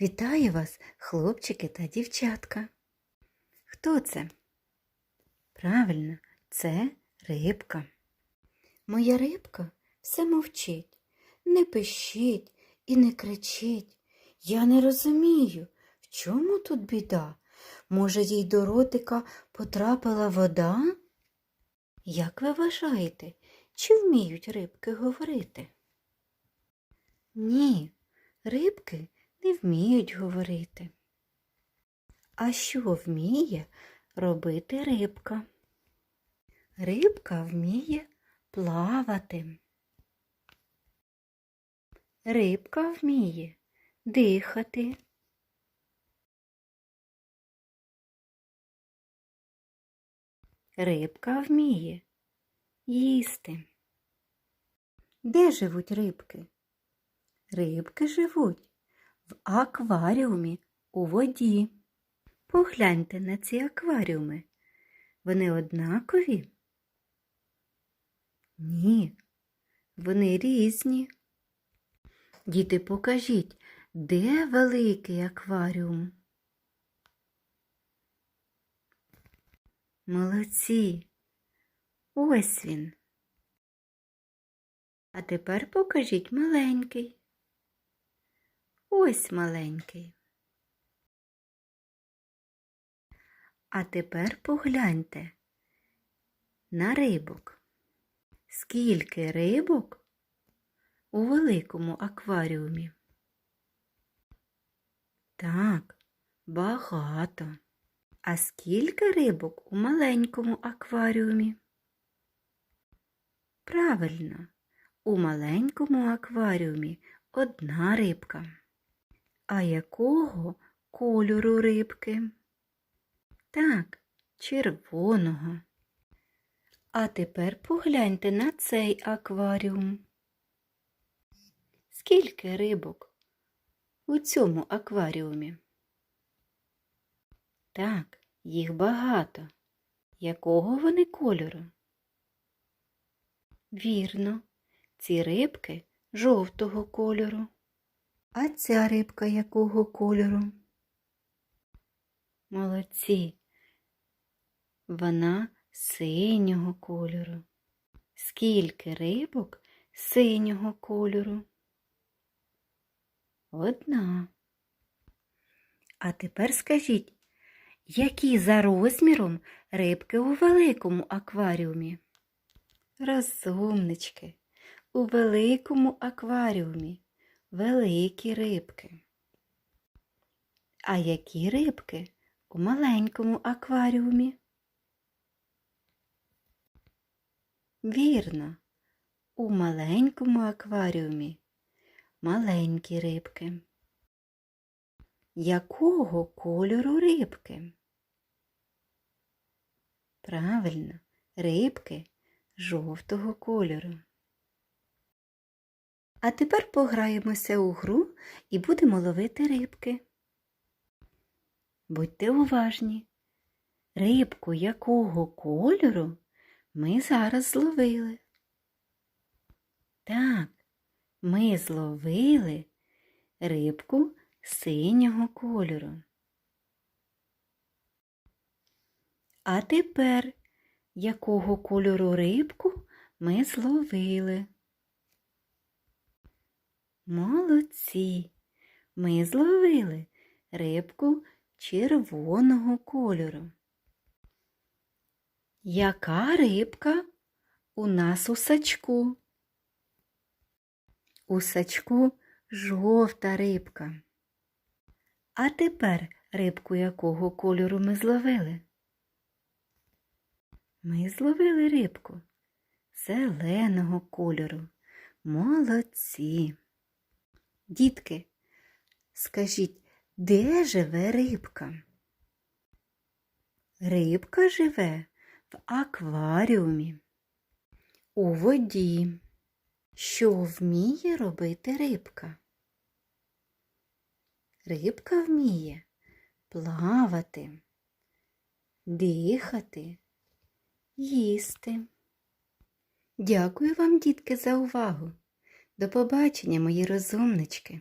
Вітаю вас, хлопчики та дівчатка. Хто це? Правильно, це рибка. Моя рибка все мовчить, не пищить і не кричить. Я не розумію, в чому тут біда? Може, їй до ротика потрапила вода? Як ви вважаєте, чи вміють рибки говорити? Ні, рибки не вміють говорити. А що вміє робити рибка? Рибка вміє плавати. Рибка вміє дихати. Рибка вміє їсти. Де живуть рибки? Рибки живуть в акваріумі у воді. Погляньте на ці акваріуми. Вони однакові? Ні, вони різні. Діти, покажіть, де великий акваріум? Молодці. Ось він. А тепер покажіть маленький. Ось маленький. А тепер погляньте на рибок. Скільки рибок у великому акваріумі? Так, багато. А скільки рибок у маленькому акваріумі? Правильно, у маленькому акваріумі одна рибка. А якого кольору рибки? Так, червоного. А тепер погляньте на цей акваріум. Скільки рибок у цьому акваріумі? Так, їх багато. Якого вони кольору? Вірно, ці рибки жовтого кольору. А ця рибка якого кольору? Молодці. Вона синього кольору. Скільки рибок синього кольору? Одна. А тепер скажіть, які за розміром рибки у великому акваріумі? Розумнички, у великому акваріумі великі рибки. А які рибки у маленькому акваріумі? Вірно, у маленькому акваріумі маленькі рибки. Якого кольору рибки? Правильно, рибки жовтого кольору. А тепер пограємося у гру і будемо ловити рибки. Будьте уважні. Рибку якого кольору ми зараз зловили? Так, ми зловили рибку синього кольору. А тепер якого кольору рибку ми зловили? Молодці! Ми зловили рибку червоного кольору. Яка рибка у нас у сачку? У сачку жовта рибка. А тепер рибку якого кольору ми зловили? Ми зловили рибку зеленого кольору. Молодці. Дітки, скажіть, де живе рибка? Рибка живе в акваріумі, у воді. Що вміє робити рибка? Рибка вміє плавати, дихати, їсти. Дякую вам, дітки, за увагу. До побачення, мої розумнички.